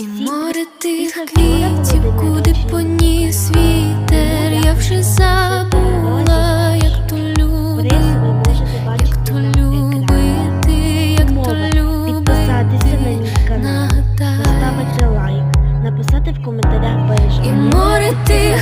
І море тих квітів, куди поніс вітер, я вже забула, як то любити, як то любити, як то любити, нагадай. Поставити лайк, написати в коментарях І море тих